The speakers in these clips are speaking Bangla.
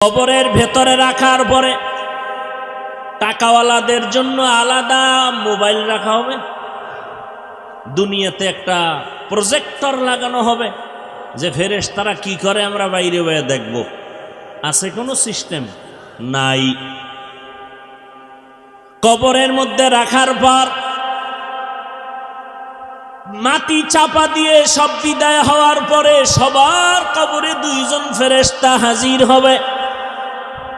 কবরের ভেতরে রাখার পরে টাকাওয়ালাদের জন্য আলাদা মোবাইল রাখা হবে। দুনিয়াতে একটা প্রজেক্টর লাগানো হবে যে ফেরেশ তারা কি করে আমরা বাইরে বাইরে দেখব। আছে কোনো সিস্টেম? নাই। কবরের মধ্যে রাখার পর মাটি চাপা দিয়ে সব বিদায় হওয়ার পরে সবার কবরে দুইজন ফেরেশতা হাজির হবে।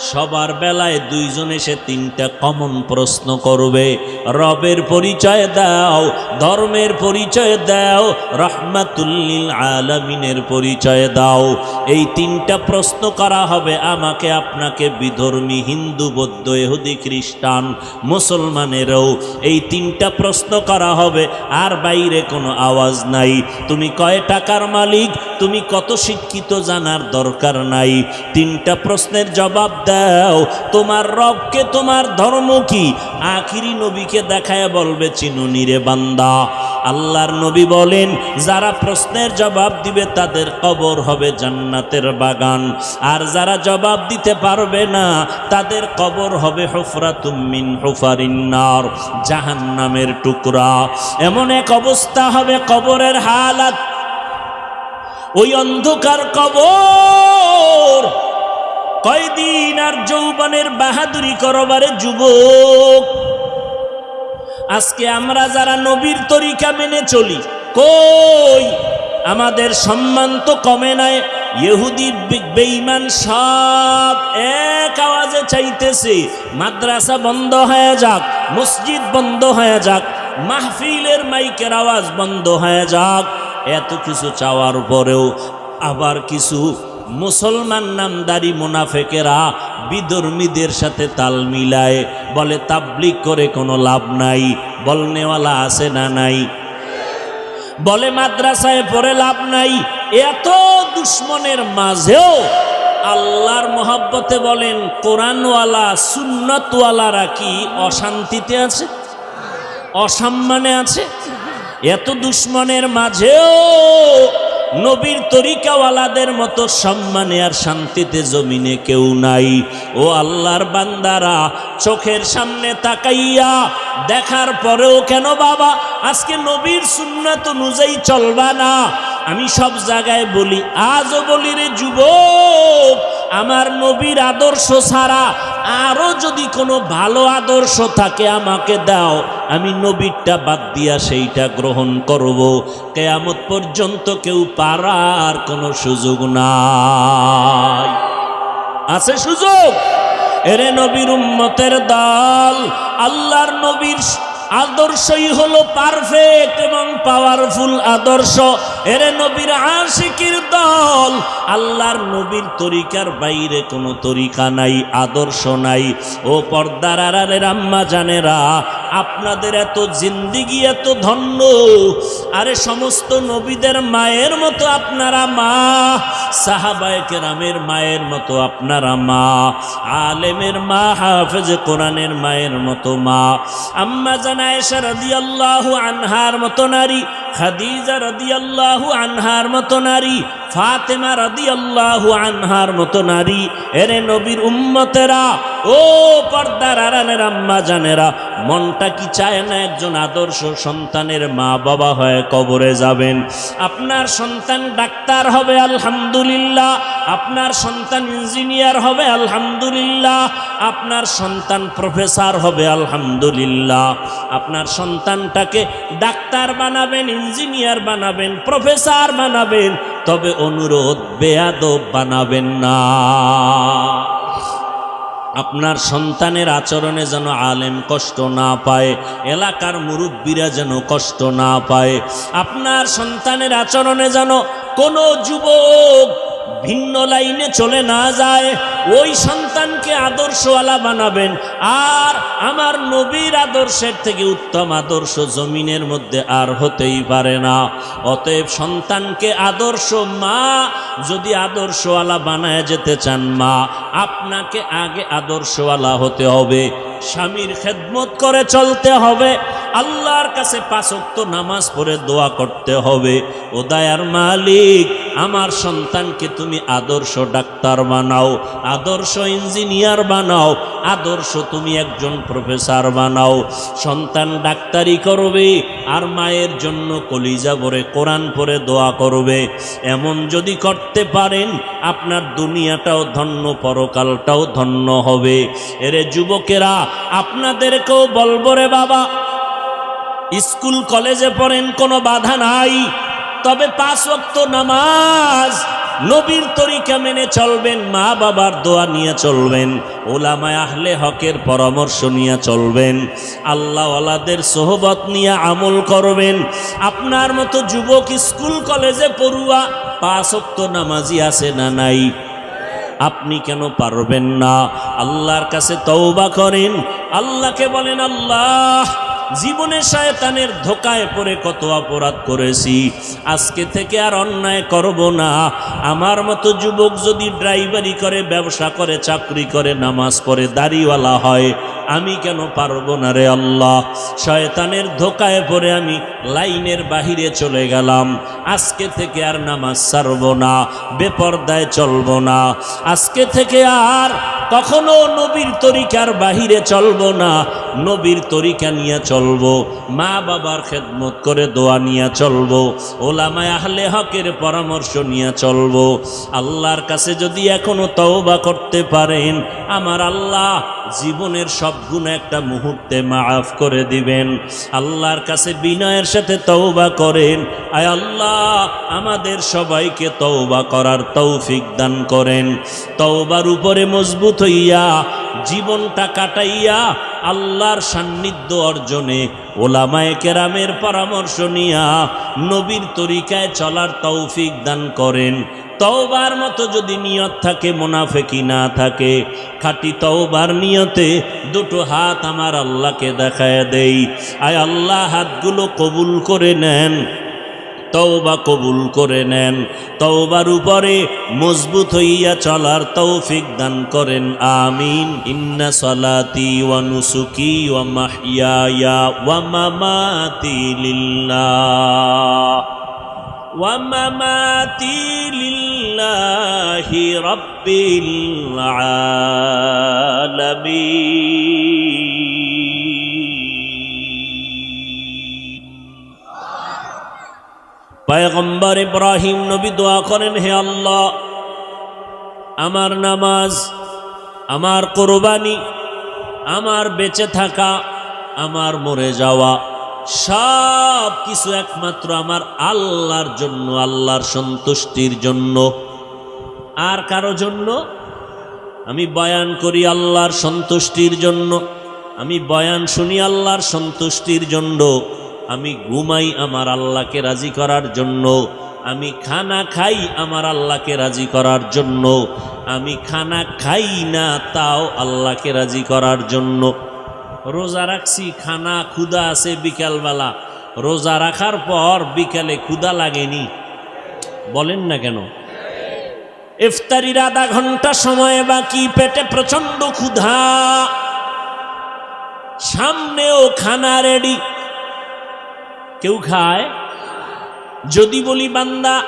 সবার বেলায় দুইজন এসে তিনটা কমন প্রশ্ন করবে। রবের পরিচয় দাও, ধর্মের পরিচয় দাও, রহমাতুল্লিল আলমিনের পরিচয় দাও। এই তিনটা প্রশ্ন করা হবে আমাকে, আপনাকে বিধর্মী, হিন্দু, বৌদ্ধ এহুদি খ্রিস্টান, মুসলমানেরও। এই তিনটা প্রশ্ন করা হবে, আর বাইরে কোনো আওয়াজ নাই। তুমি কয় টাকার মালিক? তুমি কত শিক্ষিত জানার দরকার নাই। তিনটা প্রশ্নের জবাব দাও। তোমার রবকে, তোমার ধর্ম কি? আখিরি নবীকে দেখায় বলবে চিনুনি রে বান্দা। আল্লাহর নবী বলেন, যারা প্রশ্নের জবাব দিবে, তাদের কবর হবে জান্নাতের বাগান। আর যারা জবাব দিতে পারবে না, তাদের কবর হবে হুফরাতুমিন হুফারিন্নার জাহান্নামের টুকরা। এমন এক অবস্থা হবে কবরের হালাত। ওই অন্ধকার কবর। কয়দিন আর যৌবনের বাহাদুরি করবারে যুবক। আজকে আমরা যারা নবীর তরিকা মেনে চলি, কই? আমাদের সম্মান তো কমে নাই। ইহুদি বেঈমান সব এক আওয়াজে চাইতেছে, মাদ্রাসা বন্ধ হয়ে যাক, মসজিদ বন্ধ হয়ে যাক, মাহফিলের মাইকের আওয়াজ বন্ধ হয়ে যাক। এত কিছু চাওয়ার পরেও আবার কিছু মুসলমান নামদারি মুনাফেকেরা বিধর্মীদের সাথে তাল মিলায়, বলে তাবলিক করে কোনো লাভ নাই, বলনেওয়ালা আছে না নাই। বলে মাদ্রাসায় পড়ে লাভ নাই, এত দুশ্মনের মাঝেও আল্লাহর মহাব্বতে বলেন, কোরআনওয়ালা, সুন্নতওয়ালারা কি অশান্তিতে আছে? অসম্মানে আছে? এত দুশ্মনের মাঝেও নবীর তরিকাওয়ালাদের মতো সম্মানে আর শান্তিতে জমিনে কেউ নাই। ও আল্লাহর বান্দারা, চোখের সামনে তাকাইয়া দেখার পরেও কেন বাবা, আজকে নবীর সুন্নাত অনুযায়ী চলবা না? আমি সব জায়গায় বলি, আজও বলি রে যুবক আমার নবীর আদর্শ ছাড়া আরও যদি কোনো ভালো আদর্শ থাকে আমাকে দাও, আমি নবীরটা বাদ দিয়া সেইটা গ্রহণ করব। কেয়ামত পর্যন্ত কেউ পারার কোনো সুযোগ নাই। আছে সুযোগ? এরে নবীর উম্মতের দল, আল্লাহর নবীর আদর্শই হলো পারফেক্ট এবং পাওয়ারফুল আদর্শ। এরে নবীর আশিকির দল আল্লাহর নবীর তরিকার বাইরে কোনো তরিকা নাই, আদর্শ নাই। ও পর্দার আড়ালের আম্মা জানেরা, আপনাদের এত জিন্দিগি, এত ধন্য। আরে সমস্ত নবীদের মায়ের মতো আপনারা মা, সাহাবায় কেরামের মায়ের মতো আপনারা মা, আলেমের মা, হাফেজ কোরআনের মায়ের মতো মা। আম্মা জানায়সা রাদিয়াল্লাহু আনহার মতো নারী, খাদিজা রাদিয়াল্লাহু আনহার মতো নারী ফাতেমা রাদিয়াল্লাহু আনহার মতো নারী এরে নবীর উম্মতেরা ও পর্দার আড়ালের আম্মা জানেরা, মনটা কি চায় না একজন আদর্শ সন্তানের মা বাবা হয়ে কবরে যাবেন? আপনার সন্তান ডাক্তার হবে, আলহামদুলিল্লাহ। আপনার সন্তান ইঞ্জিনিয়ার হবে, আলহামদুলিল্লাহ। আপনার সন্তান প্রফেসর হবে, আলহামদুলিল্লাহ। আপনার সন্তানটাকে ডাক্তার বানাবেন, ইঞ্জিনিয়ার বানাবেন, প্রফেসর বানাবেন, তবে অনুরোধ, বেয়াদব বানাবেন না। আপনার সন্তানের আচরণে যেন আলেম কষ্ট না পায়, এলাকার মুরব্বীরা যেন কষ্ট না পায়, আপনার সন্তানের আচরণে যেন কোনো যুবক ভিন্ন লাইনে চলে না যায়। ওই সন্তানকে আদর্শওয়ালা বানাবেন। আর আমার নবীর আদর্শের থেকে উত্তম আদর্শ জমিনের মধ্যে আর হতেই পারে না। অতএব সন্তানকে আদর্শ মা, যদি আদর্শওয়ালা বানায় যেতে চান মা, আপনাকে আগে আদর্শওয়ালা হতে হবে। স্বামীর খেদমত করে চলতে হবে। আল্লাহর কাছে পাঁচক্ত নামাজ পড়ে দোয়া করতে হবে। ও দায়ার মালিক, আমার সন্তানকে তুমি আদর্শ ডাক্তার বানাও, আদর্শ ইঞ্জিনিয়ার বানাও আদর্শ তুমি একজন প্রফেসর বানাও। সন্তান ডাক্তারি করবে আর মায়ের জন্য কলিজা ভরে কোরআন পরে দোয়া করবে। এমন যদি করতে পারেন, আপনার দুনিয়াটাও ধন্য, পরকালটাও ধন্য হবে। এরে যুবকেরা, আপনাদেরকেও বলব রে বাবা, স্কুল, কলেজে পড়েন, কোনো বাধা নাই। তবে পাঁচ ওয়াক্ত নামাজ নবীর তরিকা মেনে চলবেন, মা বাবার দোয়া নিয়ে চলবেন, ওলামায় আহলে হকের পরামর্শ নিয়ে চলবেন, আল্লাহওয়ালাদের সোহবত নিয়ে আমল করবেন। আপনার মতো যুবক স্কুল, কলেজে পড়ুয়া পাঁচ ওয়াক্ত নামাজি আছে না নাই? আপনি কেন পারবেন না? আল্লাহর কাছে তওবা করেন, আল্লাহকে বলেন, আল্লাহ জীবনে শয়তানের ধোকায় পড়ে কত অপরাধ করেছি। আজকে থেকে আর অন্যায় করব না। আমার মতো যুবক যদি ড্রাইভারি করে, ব্যবসা করে, চাকরি করে, নামাজ পড়ে, দাড়িওয়ালা হয়, আমি কেন পারব না রে আল্লাহ? শয়তানের ধোকায় পড়ে আমি লাইনের বাহিরে চলে গেলাম। আজকে থেকে আর নামাজ ছাড়ব না, বেপর্দায় চলব না। আজকে থেকে আর কখনো নবীর তরিকার বাহিরে চলব না, নবীর তরিকা নিয়ে চলব, মা বাবার খেদমত করে দোয়া নিয়ে চলব, ওলামায় আহলে হকের পরামর্শ নিয়ে চলব। আল্লাহর কাছে যদি এখনও তওবা করতে পারেন, আমার আল্লাহ জীবনের সব গুণ একটা মুহূর্তে মাফ করে দিবেন। আল্লাহর কাছে বিনয়ের সাথে তওবা করেন। আয় আল্লাহ, আমাদের সবাইকে তওবা করার তৌফিক দান করেন। তওবার উপরে মজবুত হইয়া, জীবনটা কাটাইয়া আল্লাহর সান্নিধ্য অর্জনে ওলামায়ে কেরামের পরামর্শ নিয়া নবীর তরিকায় চলার তৌফিক দান করেন। তওবার মতো যদি নিয়ত থাকে, মুনাফেকি না থাকে, খাটি তওবার নিয়তে দুটো হাত আমার আল্লাহকে দেখায় দেই। আয় আল্লাহ, হাতগুলো কবুল করে নেন তওবা কবুল করে নেন। তওবার উপরে মজবুত হইয়া চলার তৌফিক দান করেন। আমিন। ইন্না সলাতি ওয়া নুসুকি ওয়া মাহইয়ায়া ওয়া মামাতি লিল্লাহ। ওয়া মামাতি লিল্লাহি রাব্বিল আলামিন। পয়গম্বর ইব্রাহিম নবী দোয়া করেন, হে আল্লাহ, আমার নামাজ, আমার কোরবানি, আমার বেঁচে থাকা, আমার মরে যাওয়া, সব কিছু একমাত্র আমার আল্লাহর জন্য, আল্লাহর সন্তুষ্টির জন্য। আর কারও জন্য? আমি বয়ান করি আল্লাহর সন্তুষ্টির জন্য, আমি বয়ান শুনি আল্লাহর সন্তুষ্টির জন্য। আমি ঘুমাই আমার আল্লাহকে রাজি করার জন্য। আমি খানা খাই আমার আল্লাহকে রাজি করার জন্য। আমি খানা খাই না তাও আল্লাহকে রাজি করার জন্য। রোজা রাখছি, খানা ক্ষুদা আছে বিকালবেলা। রোজা রাখার পর বিকালে ক্ষুদা লাগেনি। বলেন না কেন? ইফতারির আধা ঘণ্টা সময় বাকি, পেটে প্রচণ্ড ক্ষুধা। সামনেও খানা রেডি কেউ খায়? যদি বলি, বান্দা,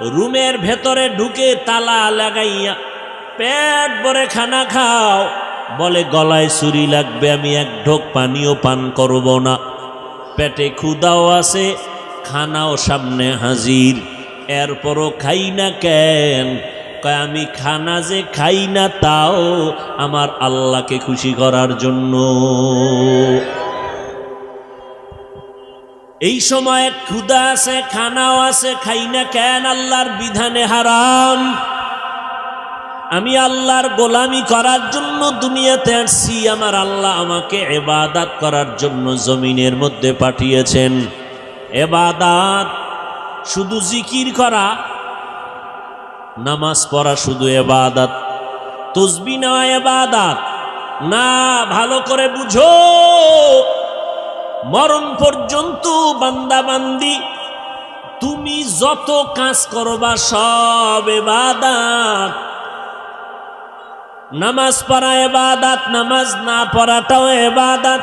রুমের ভেতরে ঢুকে তালা লাগাইয়া পেট ভরে খানা খাও, বলে, গলায় ছুরি লাগবে, আমি এক ঢোক পানিও পান করব না। পেটে ক্ষুদাও আছে, খানাও সামনে হাজির। এরপরও খাই না কেন? কয়, আমি খানা যে খাই না, তাও আমার আল্লাহকে খুশি করার জন্য। এই সময় ক্ষুদা আছে, খানাও আছে, খাই না কেন? আল্লাহর বিধানে হারাম। আমি আল্লাহর গোলামি করার জন্য দুনিয়াতে আসছি, আমার আল্লাহ আমাকে এবাদাত করার জন্য জমিনের মধ্যে পাঠিয়েছেন। এবাদাত শুধু জিকির করা, নামাজ পড়া শুধু এবাদাত। তুসবি নেওয়া এবাদাত। না, ভালো করে বুঝো। মরণ পর্যন্ত বান্দা বান্দি তুমি যত কাজ করবা সব এবাদাত। নামাজ পড়া এবাদাত, নামাজ না পড়াটাও এবাদাত।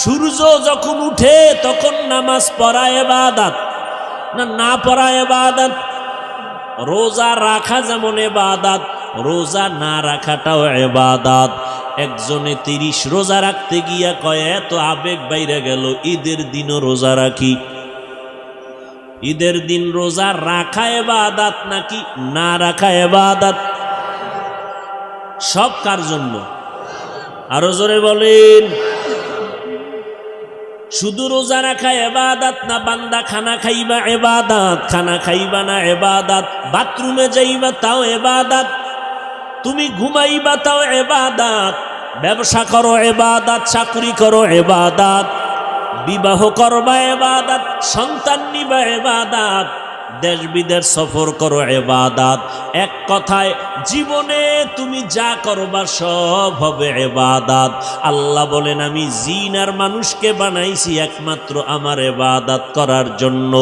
সূর্য যখন উঠে তখন নামাজ পড়া এবাদাত, না না পড়া এবাদাত। রোজা রাখা যেমন এবাদাত, রোজা না রাখাটাও এবাদাত। একজনে তিরিশ রোজা রাখতে গিয়া কয়, এত আবেগ বাইরে গেল, ঈদের দিনও রোজা রাখি। ঈদের দিন রোজা রাখা এবাদাত নাকি না রাখা এবাদাত? সব কার জন্য? আরও জোরে বলেন। শুধু রোজা রাখা এবাদাত না, বান্দা খানা খাইবা এবাদাত, খানা খাইবা না এবাদাত, বাথরুমে যাইবা তাও এবাদাত। তুমি ঘুমাইবা তাও এবাদাত। ব্যবসা করো এবাদাত, চাকরি করো এবাদাত। বিবাহ করবা এবাদাত, সন্তান নিবা এবাদাত। দেশ বিদেশ সফর করো এবাদাত। এক কথায়, জীবনে তুমি যা করবা সব হবে এবাদাত। আল্লাহ বলেন, আমি জিন আর মানুষকে বানাইছি একমাত্র আমার এবাদাত করার জন্য।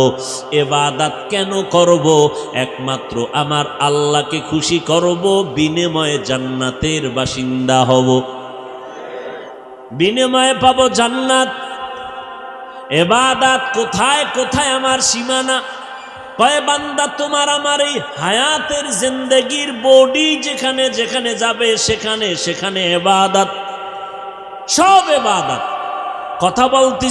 এবাদাত কেন করব? একমাত্র আমার আল্লাহকে খুশি করব, বিনিময়ে জান্নাতের বাসিন্দা হব। বিনিময়ে পাবো জান্নাত। এবাদাত কোথায়? কোথায় আমার সীমানা? কয়, বান্দা, তোমার আমার এই হায়াতের জিন্দগির বডি যেখানে যেখানে যাবে, সেখানে সেখানে এবাদাত। সব এবাদাত। কথা বলতে